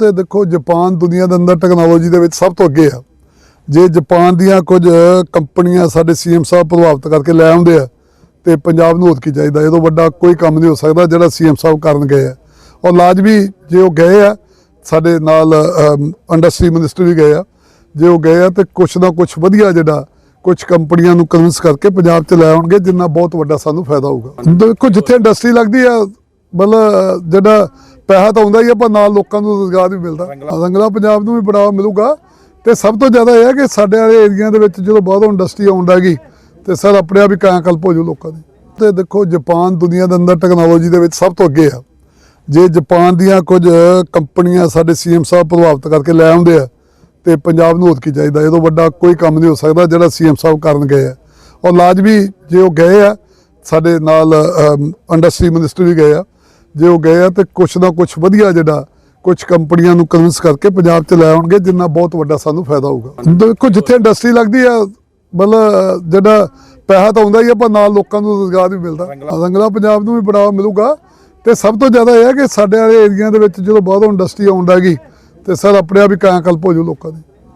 ਤੇ ਦੇਖੋ ਜਾਪਾਨ ਦੁਨੀਆ ਦੇ ਅੰਦਰ ਟੈਕਨੋਲੋਜੀ ਦੇ ਵਿੱਚ ਸਭ ਤੋਂ ਅੱਗੇ ਆ। ਜੇ ਜਾਪਾਨ ਦੀਆਂ ਕੁਝ ਕੰਪਨੀਆਂ ਸਾਡੇ ਸੀਐਮ ਸਾਹਿਬ ਪ੍ਰਭਾਵਿਤ ਕਰਕੇ ਲੈ ਆਉਂਦੇ ਆ, ਤੇ ਪੰਜਾਬ ਨੂੰ ਹੋਰ ਕੀ ਚਾਹੀਦਾ। ਇਹ ਤੋਂ ਵੱਡਾ ਕੋਈ ਕੰਮ ਨਹੀਂ ਹੋ ਸਕਦਾ ਜਿਹੜਾ ਸੀਐਮ ਸਾਹਿਬ ਕਰਨ ਗਏ ਆ। ਔਰ ਲਾਜ਼ਮੀ ਜੇ ਉਹ ਗਏ ਆ, ਸਾਡੇ ਨਾਲ ਇੰਡਸਟਰੀ ਮਿਨਿਸਟਰ ਵੀ ਗਏ ਆ। ਜੇ ਉਹ ਗਏ ਆ ਤੇ ਕੁਛ ਨਾ ਕੁਛ ਵਧੀਆ ਜਿਹੜਾ ਕੁਝ ਕੰਪਨੀਆਂ ਨੂੰ ਕਨਵਿੰਸ ਕਰਕੇ ਪੰਜਾਬ 'ਚ ਲੈ ਆਉਣਗੇ, ਜਿੰਨਾ ਬਹੁਤ ਵੱਡਾ ਸਾਨੂੰ ਫਾਇਦਾ ਹੋਊਗਾ। ਦੇਖੋ ਜਿੱਥੇ ਇੰਡਸਟਰੀ ਲੱਗਦੀ ਆ, ਮਤਲਬ ਜਿਹੜਾ ਪੈਸਾ ਤਾਂ ਆਉਂਦਾ ਹੀ ਆ ਪਰ ਨਾਲ ਲੋਕਾਂ ਨੂੰ ਰੋਜ਼ਗਾਰ ਵੀ ਮਿਲਦਾ। ਰੰਗਲਾ। ਪੰਜਾਬ ਨੂੰ ਵੀ ਬੜਾਵਾ ਮਿਲੂਗਾ। ਤੇ ਸਭ ਤੋਂ ਜ਼ਿਆਦਾ ਇਹ ਹੈ ਕਿ ਸਾਡੇ ਵਾਲੇ ਏਰੀਆ ਦੇ ਵਿੱਚ ਜਦੋਂ ਬਾਹਰੋਂ ਇੰਡਸਟਰੀ ਆਉਣ ਲੱਗੀ ਤੇ ਸਰ ਆਪਣੇ ਆਪ ਹੀ ਕਾਇਆ ਕਲਪ ਹੋ ਜੂ ਲੋਕਾਂ ਦੀ। ਤੇ ਦੇਖੋ ਜਾਪਾਨ ਦੁਨੀਆ ਦੇ ਅੰਦਰ ਟੈਕਨੋਲੋਜੀ ਦੇ ਵਿੱਚ ਸਭ ਤੋਂ ਅੱਗੇ ਆ। ਜੇ ਜਾਪਾਨ ਦੀਆਂ ਕੁਝ ਕੰਪਨੀਆਂ ਸਾਡੇ ਸੀਐਮ ਸਾਹਿਬ ਪ੍ਰਭਾਵਿਤ ਕਰਕੇ ਲੈ ਆਉਂਦੇ ਆ ਤੇ ਪੰਜਾਬ ਨੂੰ ਹੋਰ ਕੀ ਚਾਹੀਦਾ? ਇਹ ਤੋਂ ਵੱਡਾ ਕੋਈ ਕੰਮ ਨਹੀਂ ਹੋ ਸਕਦਾ ਜਿਹੜਾ ਸੀਐਮ ਸਾਹਿਬ ਕਰਨ ਗਏ ਆ। ਔਰ ਲਾਜ਼ਮੀ ਜੇ ਉਹ ਗਏ ਆ ਸਾਡੇ ਨਾਲ ਇੰਡਸਟਰੀ ਮਿਨਿਸਟਰ ਵੀ ਗਏ ਆ। ਜੇ ਉਹ ਗਏ ਆ ਤੇ ਕੁਛ ਨਾ ਕੁਛ ਵਧੀਆ ਜਿਹੜਾ ਕੁਝ ਕੰਪਨੀਆਂ ਨੂੰ ਕਨਵਿੰਸ ਕਰਕੇ ਪੰਜਾਬ 'ਚ ਲੈ ਆਉਣਗੇ ਜਿੰਨਾ ਬਹੁਤ ਵੱਡਾ ਸਾਨੂੰ ਫਾਇਦਾ ਹੋਊਗਾ। ਦੇਖੋ ਜਿੱਥੇ ਇੰਡਸਟਰੀ ਲੱਗਦੀ ਆ ਮਤਲਬ ਜਿਹੜਾ ਪੈਸਾ ਤਾਂ ਆਉਂਦਾ ਹੀ ਆ ਪਰ ਨਾਲ ਲੋਕਾਂ ਨੂੰ ਰੋਜ਼ਗਾਰ ਵੀ ਮਿਲਦਾ। ਰੰਗਲਾ। ਪੰਜਾਬ ਨੂੰ ਵੀ ਬੜਾਵਾ ਮਿਲੂਗਾ। ਤੇ ਸਭ ਤੋਂ ਜ਼ਿਆਦਾ ਇਹ ਹੈ ਕਿ ਸਾਡੇ ਵਾਲੇ ਏਰੀਆ ਦੇ ਵਿੱਚ ਜਦੋਂ ਬਾਹਰੋਂ ਇੰਡਸਟਰੀ ਆਉਣ ਲੱਗੀ ਤੇ ਸਰ ਆਪਣੇ ਆਪ ਹੀ ਕਾਇਆ ਕਲਪ ਹੋ ਜੂ ਲੋਕਾਂ ਦੀ।